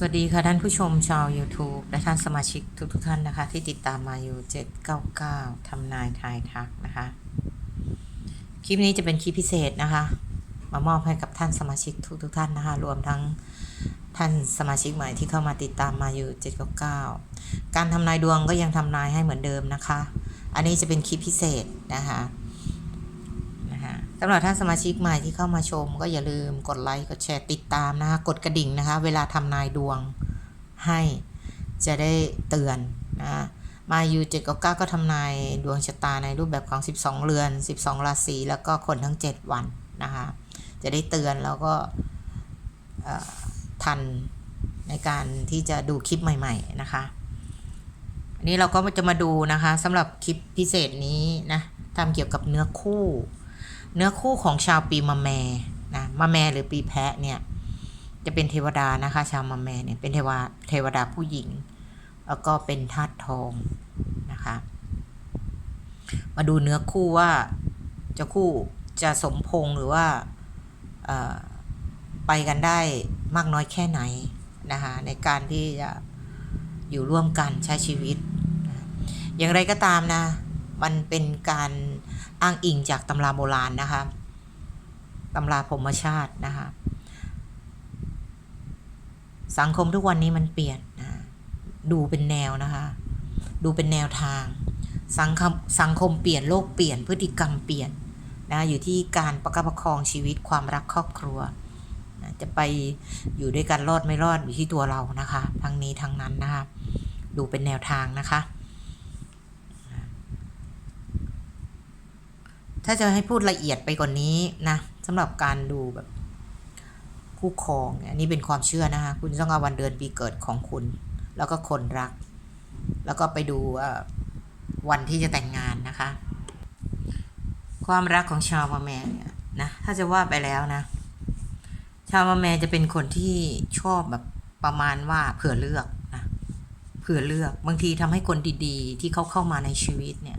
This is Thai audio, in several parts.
สวัสดีค่ะท่านผู้ชมชาว YouTube และท่านสมาชิกทุกทท่านนะคะ ที่ติดตามมาอยู่ 799 ทำนายทายทักนะคะ คลิปนี้จะเป็นคลิปพิเศษนะคะ มามอบให้กับท่านสมาชิกทุกทท่านนะคะ รวมทั้งท่านสมาชิกใหม่ที่เข้ามาติดตามมาอยู่ 799 การทำนายดวงก็ยังทำนายให้เหมือนเดิมนะคะ อันนี้จะเป็นคลิปพิเศษนะคะ สำหรับท่านสมาชิกใหม่ที่เข้ามาชม ก็อย่าลืมกดไลค์กดแชร์ติดตามนะคะกดกระดิ่งนะคะ เวลาทำนายดวงให้จะได้เตือนนะมาอยู่เจ็ดกก้าก็ทำนายดวงชะตาในรูปแบบของ 12 เรือน 12 ราศีแล้วก็คนทั้ง 7 วันนะคะจะได้เตือนแล้วก็ทันในการที่จะดูคลิปใหม่ ๆ นะคะ อันนี้เราก็จะมาดูนะคะสำหรับคลิปพิเศษนี้นะทำเกี่ยวกับเนื้อคู่ เนื้อคู่ของชาวปีมะแม่นะมะแม่หรือปีแพะเนี่ยจะเป็นเทวดานะคะ ชาวมะแม่เนี่ยเป็นเทวาเทวดาผู้หญิง แล้วก็เป็นธาตุทองนะคะ มาดูเนื้อคู่ว่าจะคู่จะสมพงหรือว่าไปกันได้มากน้อยแค่ไหนนะคะในการที่จะอยู่ร่วมกันใช้ชีวิต อย่างไรก็ตามนะ มันเป็นการ อ้างอิงจากตำราโบราณนะคะตำราพรมชาตินะคะ สังคมทุกวันนี้มันเปลี่ยนนะดูเป็นแนวนะคะ ดูเป็นแนวทาง สังคมสังคมเปลี่ยนโลกเปลี่ยนพฤติกรรมเปลี่ยนนะอยู่ที่การประคับประคองชีวิตความรักครอบครัวนะจะไปอยู่ด้วยกันรอดไม่รอดอยู่ที่ตัวเรานะคะ ทั้งนี้ทั้งนั้นนะคะ ดูเป็นแนวทางนะคะ ถ้าจะให้พูดละเอียดไปกว่านนี้นะสำหรับการดูแบบคู่ครองเนี่ยอันนี่เป็นความเชื่อนะคะ คุณต้องเอาวันเดือนปีเกิดของคุณ แล้วก็คนรัก แล้วก็ไปดูว่าวันที่จะแต่งงานนะคะ ความรักของชาวมะแมเนี่ยนะถ้าจะว่าไปแล้วนะ ชาวมะแมจะเป็นคนที่ชอบแบบประมาณว่าเผื่อเลือกนะเผื่อเลือกบางทีทำให้คนดีๆ ที่เขาเข้ามาในชีวิตเนี่ย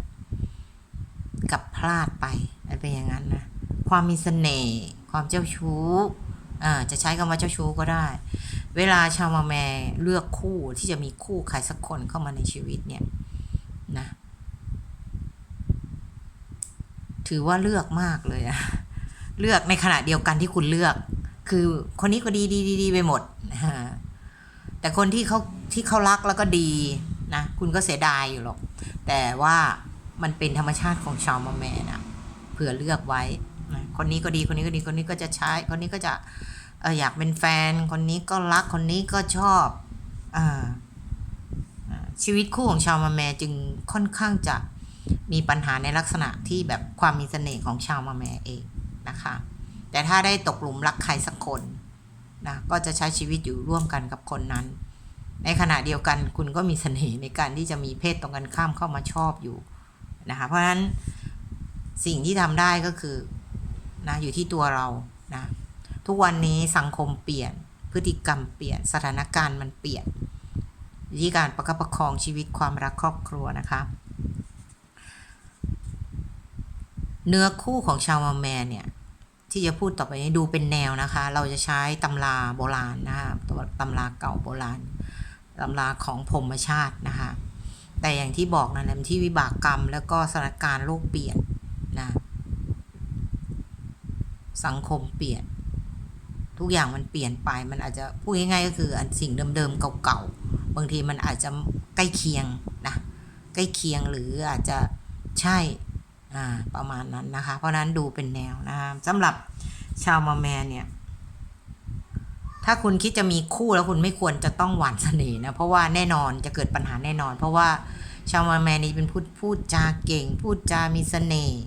กับพลาดไปอะไรเป็นอย่างนั้นนะความมีเสน่ห์ความเจ้าชู้อ่าจะใช้คำว่าเจ้าชู้ก็ได้ เวลาชาวมาแมเลือกคู่ที่จะมีคู่ใครสักคนเข้ามาในชีวิตเนี่ยนะถือว่าเลือกมากเลยอะเลือกในขณะเดียวกันที่คุณเลือก คือคนนี้ก็ดีดีดีดไปหมดฮะแต่คนที่เขาที่เขารักแล้วก็ดีนะคุณก็เสียดายอยู่หรอก แต่ว่า มันเป็นธรรมชาติของชาวมาแมนะเผื่อเลือกไว้นะคนนี้ก็ดีคนนี้ก็ดีคนนี้ก็จะใช้ คนนี้ก็จะเอออยากเป็นแฟน คนนี้ก็รักคนนี้ก็ชอบอาอ่าชีวิตคู่ของชาวมาแมจึงค่อนข้างจะมีปัญหาในลักษณะที่แบบความมีเสน่ห์ของชาวมาแมเองนะคะ แต่ถ้าได้ตกหลุมรักใครสักคนนะก็จะใช้ชีวิตอยู่ร่วมกันกับคนนั้น ในขณะเดียวกันคุณก็มีเสน่ห์ในการที่จะมีเพศตรงกันข้ามเข้ามาชอบอยู่ นะคะ เพราะฉะนั้นสิ่งที่ทำได้ก็คือนะอยู่ที่ตัวเรานะทุกวันนี้สังคมเปลี่ยนพฤติกรรมเปลี่ยนสถานการณ์มันเปลี่ยนอยู่ที่การประคับประคองชีวิตความรักครอบครัวนะคะ เนื้อคู่ของชาวมาแมนเนี่ยที่จะพูดต่อไปนี้ดูเป็นแนวนะคะ เราจะใช้ตำราโบราณนะคะตัวตำราเก่าโบราณตำราของพรมชาตินะคะ แต่อย่างที่บอกนะในที่วิบากกรรม แล้วก็สถานการณ์โลกเปลี่ยนนะ สังคมเปลี่ยน ทุกอย่างมันเปลี่ยนไปมันอาจจะพูดง่ายๆก็คือสิ่งเดิมๆเก่าๆบางทีมันอาจจะใกล้เคียงนะใกล้เคียงหรืออาจจะใช่ประมาณนั้นนะคะ เพราะนั้นดูเป็นแนวนะคะสำหรับชาวมาแมนเนี่ย ถ้าคุณคิดจะมีคู่แล้วคุณไม่ควรจะต้องหวานเสน่ห์นะ เพราะว่าแน่นอนจะเกิดปัญหาแน่นอน เพราะว่าชาวมาแมนนี่เป็นพูดพูดจาเก่ง พูดจามีเสน่ห์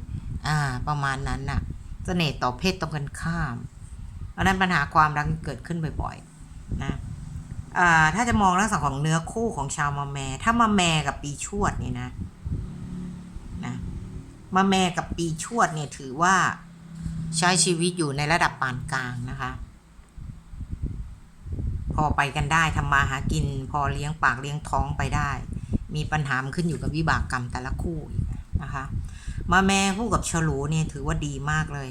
อ่า ประมาณนั้นน่ะ เสน่ห์ต่อเพศตรงกันข้ามเพราะนั้นปัญหาความรักเกิดขึ้นบ่อยๆนะอ่าถ้าจะมองลักษณะของเนื้อคู่ของชาวมาแม ถ้ามาแมกับปีชวดนี่นะนะมาแมกับปีชวดเนี่ยถือว่าใช้ชีวิตอยู่ในระดับปานกลางนะคะ พอไปกันได้ทำมาหากิน พอเลี้ยงปากเลี้ยงท้องไปได้ มีปัญหามันขึ้นอยู่กับวิบากกรรมแต่ละคู่นะคะมาแม่คู่กับฉลูเนี่ยถือว่าดีมากเลย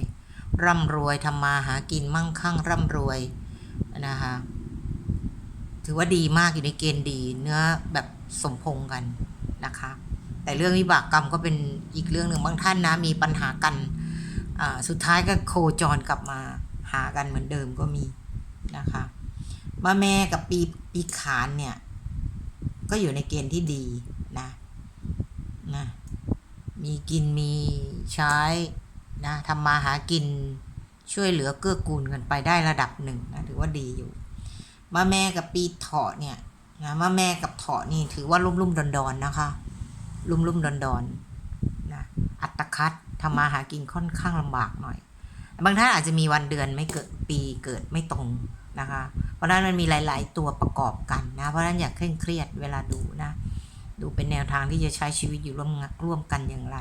ร่ำรวยทำมาหากินมั่งคั่งร่ำรวยนะคะถือว่าดีมากอยู่ในเกณฑ์ดีเนื้อแบบสมพงกันนะคะ แต่เรื่องวิบากกรรมก็เป็นอีกเรื่องหนึ่งบางท่านนะมีปัญหากันอ่าสุดท้ายก็โคจรกลับมาหากันเหมือนเดิมก็มีนะคะ มาแม่กับปีปีขานเนี่ย ก็อยู่ในเกณฑ์ที่ดีนะนะมีกินมีใช้นะทำมาหากินช่วยเหลือเกื้อกูลกันไปได้ระดับหนึ่งนะถือว่าดีอยู่มาแม่กับปีเถาะเนี่ยนะมาแม่กับเถาะนี่ถือว่ารุ่มรุ่มดอนดอนนะคะรุ่มรุ่มดอนดอนนะอัตคัดทำมาหากินค่อนข้างลำบากหน่อย บางท่านอาจจะมีวันเดือนไม่เกิดปีเกิดไม่ตรง นะคะ เพราะนั้นมันมีหลาย ๆ ตัวประกอบกันนะ เพราะนั้นอย่าเคร่งเครียดเวลาดูนะ ดูเป็นแนวทางที่จะใช้ชีวิตอยู่ร่วมร่วมกันอย่างไร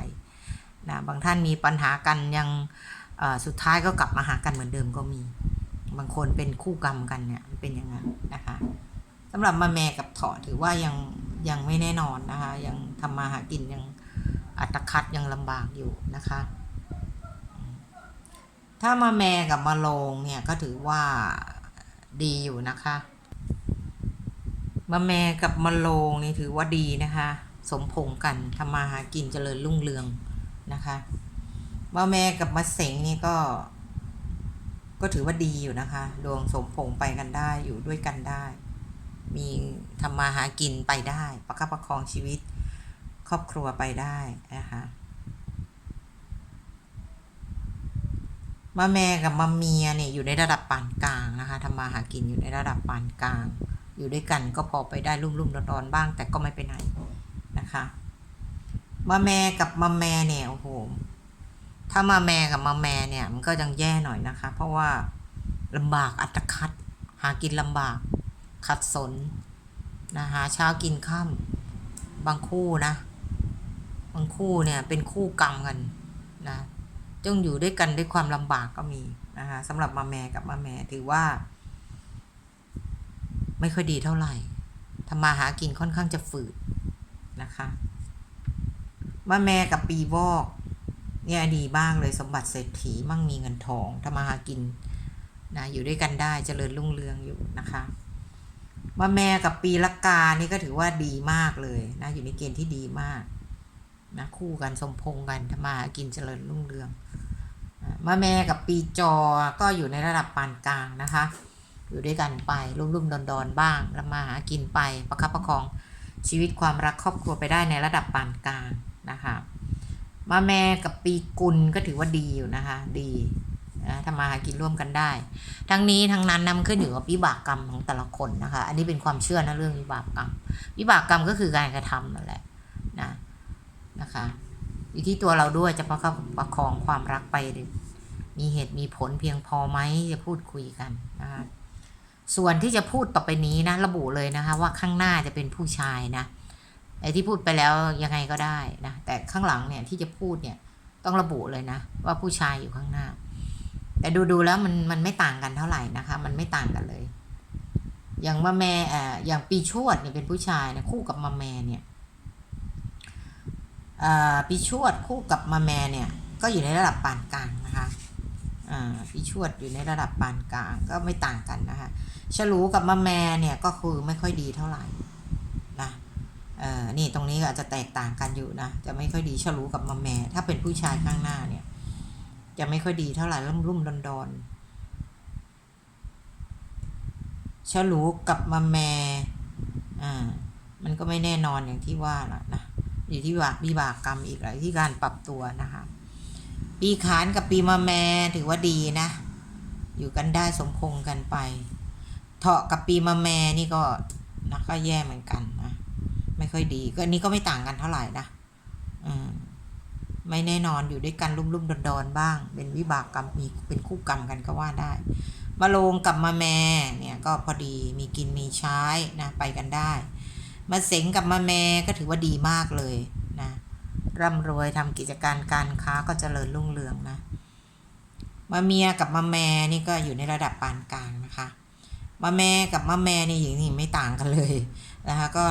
นะ บางท่านมีปัญหากันยังสุดท้ายก็กลับมาหากันเหมือนเดิมก็มี บางคนเป็นคู่กรรมกันเนี่ยเป็นอย่างนั้นนะคะสำหรับมาแม่กับเถาะถือว่ายังยังไม่แน่นอนนะคะ ยังทำมาหากินยังอัตคัดยังลำบากอยู่นะคะ ถ้ามาแม่กับมาลงเนี่ยก็ถือว่า ดีอยู่นะคะมาแมกับมาลงนี่ถือว่าดีนะคะ สมพงกันทำมาหากินเจริญรุ่งเรืองนะคะมาแม่กับมาเสงนี่ก็ ก็ถือว่าดีอยู่นะคะ ดวงสมพงไปกันได้อยู่ด้วยกันได้ มีทำมาหากินไปได้ ประคับประคองชีวิต ครอบครัวไปได้นะคะ มาแม่กับมาเมียเนี่ยอยู่ในระดับปานกลางนะคะทำมาหากินอยู่ในระดับปานกลาง อยู่ด้วยกันก็พอไปได้รุ่มๆดอนๆบ้าง แต่ก็ไม่ไปไหนนะคะมาแม่กับมาแม่เนี่ยโอ้โหถ้ามาแม่กับมาแม่เนี่ยมันก็ยังแย่หน่อยนะคะ เพราะว่าลำบากอัตคัด หากินลำบาก ขัดสนนะหาเช้ากินค่ำบางคู่นะ บางคู่เนี่ยเป็นคู่กรรมกันนะ จงอยู่ด้วยกันด้วยความลำบากก็มีนะคะสำหรับมาแม่กับมาแม่ถือว่า ไม่ค่อยดีเท่าไหร่ทำมาหากินค่อนข้างจะฝืดนะคะมาแม่กับปีวอกเนี่ยดีบ้างเลยสมบัติเศรษฐีมั่งมีเงินทองทำมาหากินนะอยู่ด้วยกันได้เจริญรุ่งเรืองอยู่นะคะมาแม่กับปีละกานี่ก็ถือว่าดีมากเลยนะอยู่ในเกณฑ์ที่ดีมาก นะคู่กันสมพงกันทำมาหากินเจริญรุ่งเรืองมาแม่กับปีจอก็อยู่ในระดับปานกลางนะคะ อยู่ด้วยกันไปรุ่มๆดอนๆบ้างแล้วมาหากินไปประคับประคองชีวิตความรักครอบครัวไปได้ในระดับปานกลางนะคะมาแม่กับปีกุลก็ถือว่าดีอยู่นะคะ ดีนะทำมาหากินร่วมกันได้ ทั้งนี้ทั้งนั้นนำขึ้นอยู่กับวิบากกรรมของแต่ละคนนะคะ อันนี้เป็นความเชื่อนะเรื่องวิบากกรรมวิบากกรรมก็คือการกระทำนั่นแหละ นะคะ อยู่ที่ตัวเราด้วยจะประคับประคองความรักไปมีเหตุมีผลเพียงพอไหมจะพูดคุยกันนะคะส่วนที่จะพูดต่อไปนี้นะ ระบุเลยนะคะ ว่าข้างหน้าจะเป็นผู้ชายนะไอ้ที่พูดไปแล้วยังไงก็ได้นะแต่ข้างหลังเนี่ยที่จะพูดเนี่ยต้องระบุเลยนะ ว่าผู้ชายอยู่ข้างหน้า แต่ดูดูๆแล้วมันมันไม่ต่างกันเท่าไหร่นะคะ มันไม่ต่างกันเลย อย่างมาแม่อ่ออย่างปีชวดเนี่ยเป็นผู้ชายนะคู่กับมาแม่เนี่ย ปีชวดคู่กับมาแมเนี่ยก็อยู่ในระดับปานกลางนะคะปีชวดอยู่ในระดับปานกลางก็ไม่ต่างกันนะคะฉลูกับมาแมเนี่ยก็คือไม่ค่อยดีเท่าไหร่นะเออนี่ตรงนี้ก็อาจจะแตกต่างกันอยู่นะจะไม่ค่อยดีฉลูกับมาแมถ้าเป็นผู้ชายข้างหน้าเนี่ยจะไม่ค่อยดีเท่าไหร่รุ่มรุ่มดอนดอนฉลูกับมาแมอ่ามันก็ไม่แน่นอนอย่างที่ว่าละนะ อยู่ที่ว่าวิบากกรรมอีกหลายที่การปรับตัวนะคะ ปีขานกับปีมะแมถือว่าดีนะ อยู่กันได้สมพงกันไป เถาะกับปีมะแมนี่ก็นะก็แย่เหมือนกันนะไม่ค่อยดี ก็อันนี้ก็ไม่ต่างกันเท่าไหร่นะอืมไม่แน่นอนอยู่ด้วยกันรุ่มๆดอนๆบ้าง เป็นวิบากกรรมมีเป็นคู่กรรมกันก็ว่าได้มาลงกับมาแม่เนี่ยก็พอดีมีกินมีใช้นะไปกันได้ มาเสงกับมาแม่ก็ถือว่าดีมากเลยนะร่ำรวยทำกิจการการค้าก็เจริญรุ่งเรืองนะมาเมียกับมาแม่นี่ก็อยู่ในระดับปานกลางนะคะมาแม่กับมาแม่นี่อย่างนี้ไม่ต่างกันเลยนะคะก็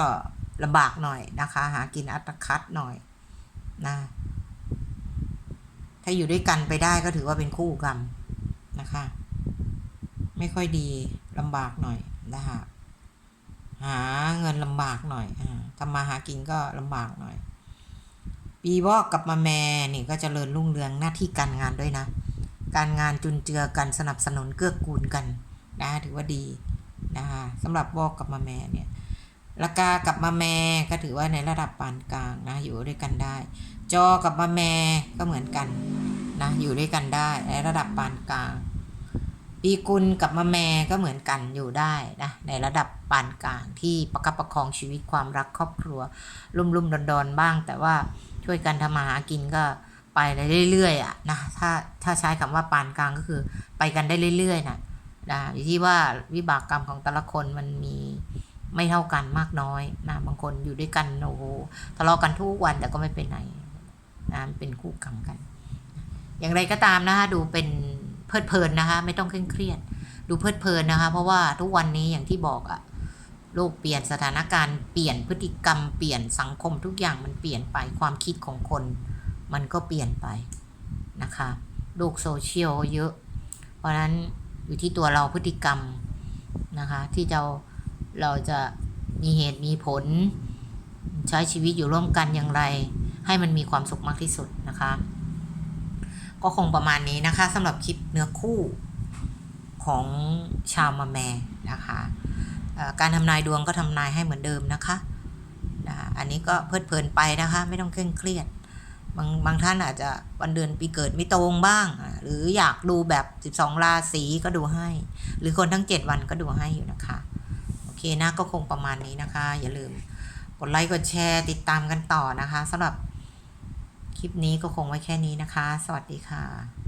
ลำบากหน่อยนะคะ หากินอัตคัดหน่อยนะถ้าอยู่ด้วยกันไปได้ก็ถือว่าเป็นคู่กรรมนะคะ ไม่ค่อยดีลำบากหน่อยนะคะ หาเงินลำบากหน่อยอทำมาหากินก็ลำบากหน่อย ปีวอกกับมาแม่นี่ก็จเจริญรุ่งเรืองหน้าที่การงานด้วยนะ การงานจุนเจือกันสนับสนุนเกื้อกูลกันนะถือว่าดีนะคะสำหรับวอกกับมาแม่เนี่ยละกากับมาแม่ก็ถือว่าในระดับปานกลางนะอยู่ด้วยกันได้ จอกับมาแม่ก็เหมือนกันนะอยู่ด้วยกันได้ในระดับปานกลาง ปีกุลกับมาแมก็เหมือนกันอยู่ได้นะในระดับปานกลางที่ประคับประคองชีวิตความรักครอบครัวลุ่มลุ่มดอนดอนๆบ้าง แต่ว่าช่วยกันทำมาหากินก็ไปได้เรื่อยๆอะนะถ้าถ้าใช้คำว่าปานกลางก็คือไปกันได้เรื่อยๆนะนะอยู่ที่ว่าวิบากกรรมของแต่ละคนมันมีไม่เท่ากันมากน้อยนะบางคนอยู่ด้วยกันโอ้โหทะเลาะกันทุกวันแต่ก็ไม่เป็นไรนะเป็นคู่กรรมกัน อย่างไรก็ตามนะคะดูเป็น เพลิดเพลินนะคะ ไม่ต้องเคร่งเครียด ดูเพลิดเพลินนะคะ เพราะว่าทุกวันนี้อย่างที่บอกอะโลกเปลี่ยนสถานการณ์เปลี่ยนพฤติกรรมเปลี่ยนสังคมทุกอย่างมันเปลี่ยนไปความคิดของคน มันก็เปลี่ยนไปนะคะโลกโซเชียลเยอะ เพราะนั้นอยู่ที่ตัวเราพฤติกรรมนะคะที่เราเราจะมีเหตุมีผล ใช้ชีวิตอยู่ร่วมกันอย่างไร ให้มันมีความสุขมากที่สุดนะคะ ก็คงประมาณนี้นะคะสำหรับคลิปเนื้อคู่ของชาวมาแมนะคะการทำนายดวงก็ทำนายให้เหมือนเดิมนะคะนะอันนี้ก็เพลิดเพลินไปนะคะ ไม่ต้องเคร่งเครียด บางบางท่านอาจจะวันเดือนปีเกิดไม่ตรงบ้าง หรืออยากดูแบบ 12 ราศีก็ดูให้ หรือคนทั้ง 7 วันก็ดูให้อยู่นะคะ โอเคนะก็คงประมาณนี้นะคะ อย่าลืมกดไลค์กดแชร์ติดตามกันต่อนะคะสำหรับ คลิปนี้ก็คงไว้แค่นี้นะคะ สวัสดีค่ะ